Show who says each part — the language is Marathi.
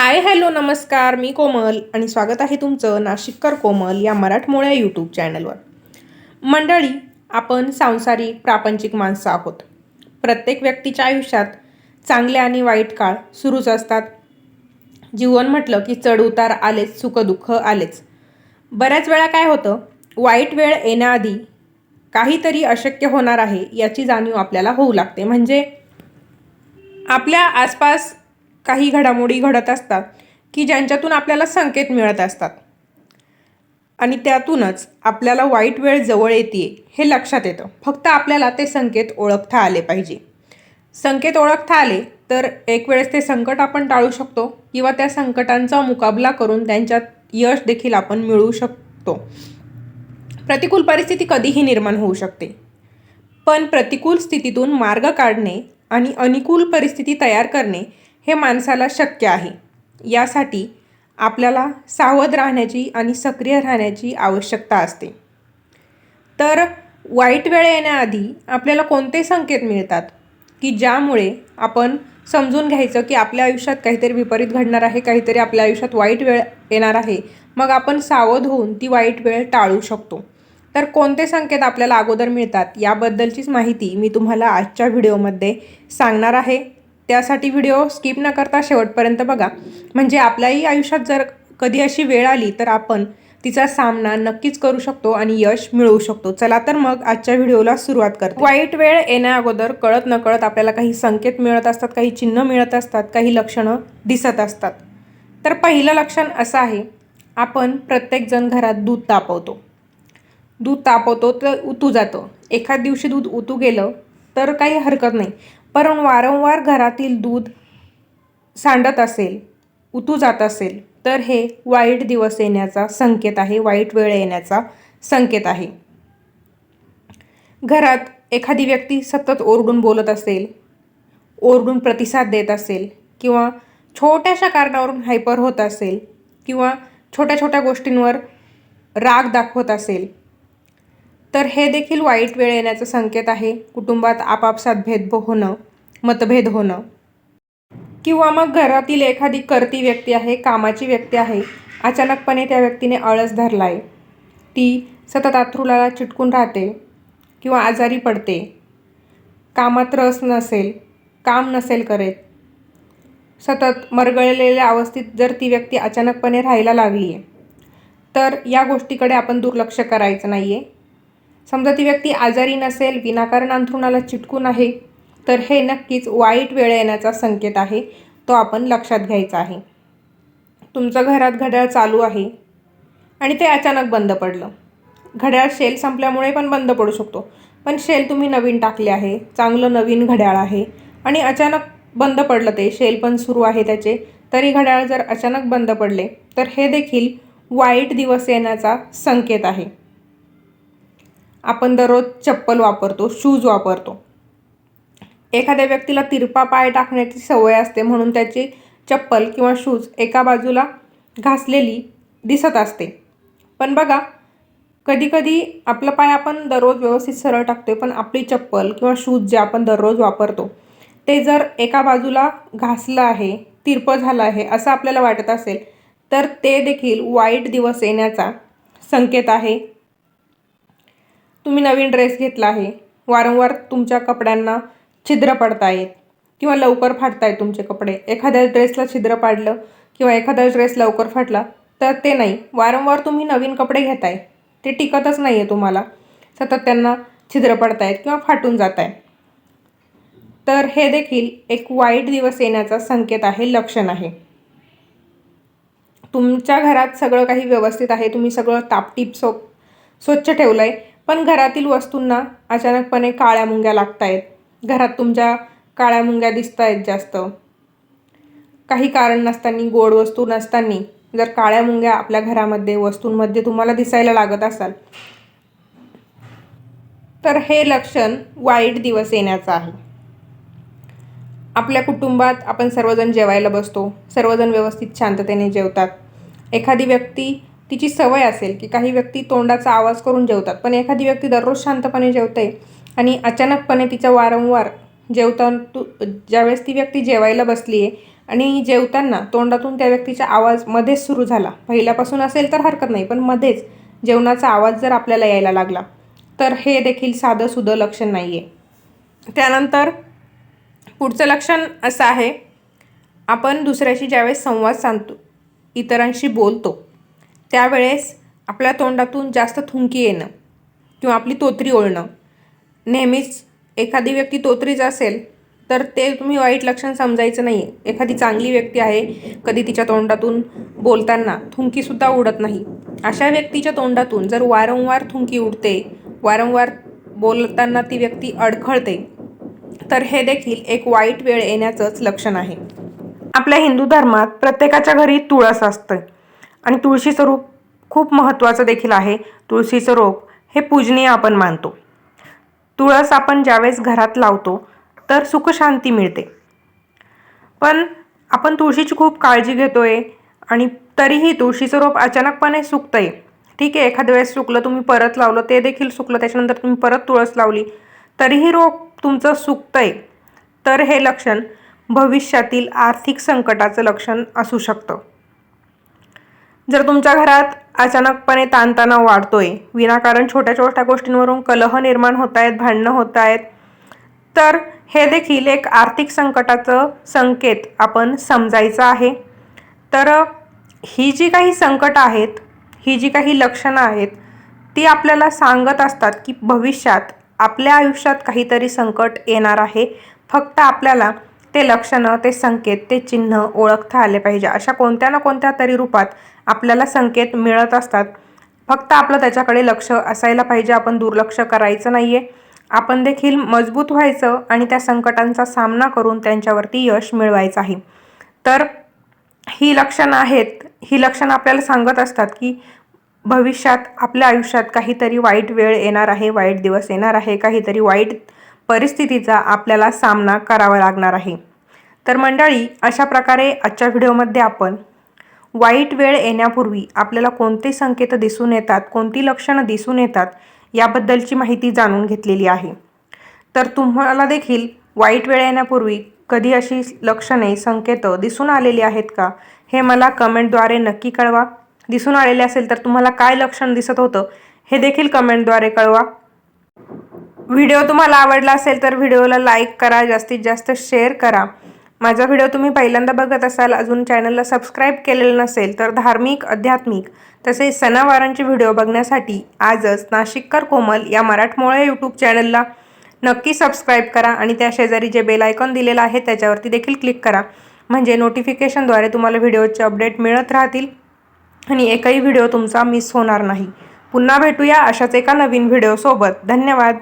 Speaker 1: हाय हॅलो नमस्कार. मी कोमल आणि स्वागत आहे तुमचं नाशिककर कोमल या मराठमोळ्या यूट्यूब चॅनलवर मंडळी आपण सांसारिक प्रापंचिक माणसं आहोत. प्रत्येक व्यक्तीच्या आयुष्यात चांगले आणि वाईट काळ सुरूच असतात. जीवन म्हटलं की चढउतार आलेच सुखदुःख आलेच. बऱ्याच वेळा काय होतं वाईट वेळ येण्याआधी काहीतरी अशक्य होणार आहे याची जाणीव आपल्याला होऊ लागते. म्हणजे आपल्या आसपास काही घडामोडी घडत असतात की ज्यांच्यातून आपल्याला संकेत मिळत असतात. आणि त्यातूनच आपल्याला वाईट वेळ जवळ येते हे लक्षात येतं. फक्त आपल्याला ते संकेत ओळखता आले पाहिजे. संकेत ओळखता आले तर एक वेळेस ते संकट आपण टाळू शकतो किंवा त्या संकटांचा मुकाबला करून त्यांच्यात यश देखील आपण मिळवू शकतो. प्रतिकूल परिस्थिती कधीही निर्माण होऊ शकते. पण प्रतिकूल स्थितीतून मार्ग काढणे आणि अनुकूल परिस्थिती तयार करणे हे माणसाला शक्य आहे. यासाठी आपल्याला सावध राहण्याची आणि सक्रिय राहण्याची आवश्यकता असते. तर वाईट वेळ येण्याआधी आपल्याला कोणते संकेत मिळतात? की ज्यामुळे आपण समजून घ्यायचं की आपल्या आयुष्यात काहीतरी विपरीत घडणार आहे काहीतरी आपल्या आयुष्यात वाईट वेळ येणार आहे मग आपण सावध होऊन ती वाईट वेळ टाळू शकतो. तर कोणते संकेत आपल्याला अगोदर मिळतात? याबद्दलचीच माहिती मी तुम्हाला आजच्या व्हिडिओमध्ये सांगणार आहे. त्यासाठी व्हिडिओ स्किप न करता शेवटपर्यंत बघा. म्हणजे आपल्याही आयुष्यात जर कधी अशी वेळ आली तर आपण तिचा सामना नक्कीच करू शकतो आणि यश मिळवू शकतो. चला तर मग आजच्या व्हिडिओला सुरुवात करतो. वाईट वेळ येण्याअगोदर कळत नकळत आपल्याला काही संकेत मिळत असतात काही चिन्ह मिळत असतात काही लक्षणं दिसत असतात. तर पहिलं लक्षण असं आहे आपण प्रत्येकजण घरात दूध तापवतो. दूध तापवतो तर उतू जातं. एखाद दिवशी दूध उतू गेलं तर काही हरकत नाही. पण वारंवार घरातील दूध सांडत असेल उतू जात असेल तर हे वाईट दिवस येण्याचा संकेत आहे वाईट वेळ येण्याचा संकेत आहे. घरात एखादी व्यक्ती सतत ओरडून बोलत असेल ओरडून प्रतिसाद देत असेल किंवा छोट्याशा कारणावरून हायपर होत असेल किंवा छोट्या छोट्या गोष्टींवर राग दाखवत असेल तर हे देखील वाईट वेळ येण्याचा संकेत आहे. कुटुंबात आपापसात भेदभाव होणं मतभेद होणं. किंवा मग घरातील एखादी करती व्यक्ती आहे कामाची व्यक्ती आहे अचानकपणे त्या व्यक्तीने आळस धरला आहे ती सतत आथरुलाला चिटकून राहते किंवा आजारी पडते. कामात रस नसेल काम नसेल करेत. सतत मरगळलेल्या अवस्थेत जर ती व्यक्ती अचानकपणे राहायला लागली आहे तर या गोष्टीकडे आपण दुर्लक्ष करायचं नाही आहे समजा ती व्यक्ती आजारी नसेल विनाकारण अंथरुणाला चिटकून आहे तर हे नक्कीच वाईट वेळ येण्याचा संकेत आहे तो आपण लक्षात घ्यायचा आहे. तुमचं घरात घड्याळ चालू आहे आणि ते अचानक बंद पडलं. घड्याळ शेल संपल्यामुळे पण बंद पडू शकतो पण शेल तुम्ही नवीन टाकले आहे चांगलं नवीन घड्याळ आहे आणि अचानक बंद पडलं ते शेल पण सुरू आहे त्याचे तरी घड्याळ जर अचानक बंद पडले तर हे देखील वाईट दिवस येण्याचा संकेत आहे. आपण दररोज चप्पल वापरतो शूज वापरतो. एखाद्या व्यक्तीला तिरपा पाय टाकण्याची सवय असते म्हणून त्याची चप्पल किंवा शूज एका बाजूला घासलेली दिसत असते. पण बघा कधीकधी आपलं पाय आपण दररोज व्यवस्थित सरळ टाकतो पण आपली चप्पल किंवा शूज जे आपण दररोज वापरतो ते जर एका बाजूला घासलं आहे तिरपं झालं आहे असं आपल्याला वाटत असेल तर ते देखील वाईट दिवस येण्याचा संकेत आहे. तुम्ही नवीन ड्रेस घेतला आहे. वारंवार तुमच्या कपड्यांना छिद्र पडतायत किंवा लवकर फाटतायत तुमचे कपडे. एखाद्या ड्रेसला छिद्र पाडलं किंवा एखादा ड्रेस लवकर फाटला तर ते नाही. वारंवार तुम्ही नवीन कपडे घेताय. ते टिकतच नाही आहे तुम्हाला. सतत त्यांना छिद्र पडतायत किंवा फाटून जात आहे तर हे देखील एक वाईट दिवस येण्याचा संकेत आहे लक्षण आहे. तुमच्या घरात सगळं काही व्यवस्थित आहे. तुम्ही सगळं तापटीप सो स्वच्छ ठेवलं आहे पण घरातील वस्तूंना अचानकपणे काळ्या मुंग्या लागत आहेत घरात तुमच्या काळ्या मुंग्या दिसत आहेत जास्त. काही कारण नसताना गोड वस्तू नसताना जर काळ्या मुंग्या आपल्या घरामध्ये वस्तूंमध्ये तुम्हाला दिसायला लागत असाल तर हे लक्षण वाईट दिवस येण्याचं आहे. आपल्या कुटुंबात आपण सर्वजण जेवायला बसतो. सर्वजण व्यवस्थित शांततेने जेवतात. एखादी व्यक्ती तिची सवय असेल की काही व्यक्ती तोंडाचा आवाज करून जेवतात पण एखादी व्यक्ती दररोज शांतपणे जेवते आणि अचानकपणे तिचा वारंवार जेवता तू ज्यावेळेस ती व्यक्ती जेवायला बसली आहे आणि जेवताना तोंडातून त्या व्यक्तीचा आवाज मध्येच सुरू झाला. पहिल्यापासून असेल तर हरकत नाही पण मध्येच जेवणाचा आवाज जर आपल्याला यायला लागला तर हे देखील साधं सुधं लक्षण नाही आहे त्यानंतर पुढचं लक्षण असं आहे आपण दुसऱ्याशी ज्यावेळेस संवाद साधतो इतरांशी बोलतो. त्यावेळेस आपल्या तोंडातून जास्त थुंकी येणं किंवा आपली तोतरी ओळणं नेहमीच एखादी व्यक्ती तोतरीच असेल तर ते तुम्ही वाईट लक्षण समजायचं नाही आहे एखादी चांगली व्यक्ती आहे कधी तिच्या तोंडातून बोलताना थुंकीसुद्धा उडत नाही. अशा व्यक्तीच्या तोंडातून जर वारंवार थुंकी उडते वारंवार बोलताना ती व्यक्ती अडखळते तर हे देखील एक वाईट वेळ येण्याचंच लक्षण आहे. आपल्या हिंदू धर्मात प्रत्येकाच्या घरी तुळस असतं आणि तुळशीचं रूप खूप महत्त्वाचं देखील आहे. तुळशीचं रोप हे पूजनीय आपण मानतो. तुळस आपण ज्यावेळेस घरात लावतो तर सुखशांती मिळते. पण आपण तुळशीची खूप काळजी घेतोय आणि तरीही तुळशीचं रोप अचानकपणे सुकतं आहे ठीक आहे एखाद्या वेळेस सुकलं तुम्ही परत लावलं ते देखील सुकलं त्याच्यानंतर तुम्ही परत तुळस लावली तरीही रोप तुमचं सुकतं आहे तर हे लक्षण भविष्यातील आर्थिक संकटाचं लक्षण असू शकतं. जर तुमच्या घरात अचानकपणे ताणतणाव वाढतोय विनाकारण छोट्या छोट्या गोष्टींवरून कलह निर्माण होत आहेत भांडणं होत आहेत तर हे देखील एक आर्थिक संकटाचं संकेत आपण समजायचं आहे. तर ही जी काही संकट आहेत ही जी काही लक्षणं आहेत ती आपल्याला सांगत असतात की भविष्यात आपल्या आयुष्यात काहीतरी संकट येणार आहे. फक्त आपल्याला ते लक्षणं ते संकेत ते चिन्ह ओळखता आले पाहिजे. अशा कोणत्या ना कोणत्या तरी रूपात आपल्याला संकेत मिळत असतात. फक्त आपलं त्याच्याकडे लक्ष असायला पाहिजे. आपण दुर्लक्ष करायचं नाही आहे आपण देखील मजबूत व्हायचं आणि त्या संकटांचा सामना करून त्यांच्यावरती यश मिळवायचं आहे. तर ही लक्षणं आहेत. ही लक्षणं आपल्याला सांगत असतात की भविष्यात आपल्या आयुष्यात काहीतरी वाईट वेळ येणार आहे वाईट दिवस येणार आहे काहीतरी वाईट परिस्थितीचा आपल्याला सामना करावा लागणार आहे. तर मंडळी अशा प्रकारे आजच्या व्हिडिओमध्ये आपण वाईट वेळ येण्यापूर्वी आपल्याला कोणते संकेत दिसून येतात कोणती लक्षणं दिसून येतात याबद्दलची माहिती जाणून घेतलेली आहे. तर तुम्हाला देखील वाईट वेळ येण्यापूर्वी कधी अशी लक्षणे संकेत दिसून आलेली आहेत का हे मला कमेंटद्वारे नक्की कळवा. दिसून आलेले असेल तर तुम्हाला काय लक्षण दिसत होतं हे देखील कमेंटद्वारे कळवा. व्हिडिओ तुम्हाला आवडला असेल तर व्हिडिओला लाईक करा जास्तीत जास्त शेअर करा. माझा व्हिडिओ तुम्ही पहिल्यांदा बघत असाल अजून चॅनलला सबस्क्राईब केलेलं नसेल तर धार्मिक आध्यात्मिक तसेच सणावारांचे व्हिडिओ बघण्यासाठी आजच नाशिककर कोमल या मराठमोळे यूट्यूब चॅनलला नक्की सबस्क्राईब करा आणि त्या शेजारी जे बेल आयकॉन दिलेलं आहे त्याच्यावरती देखील क्लिक करा. म्हणजे नोटिफिकेशनद्वारे तुम्हाला व्हिडिओचे अपडेट मिळत राहतील आणि एकही व्हिडिओ तुमचा मिस होणार नाही. पुन्हा भेटूया अशाच एका नवीन व्हिडिओसोबत. धन्यवाद.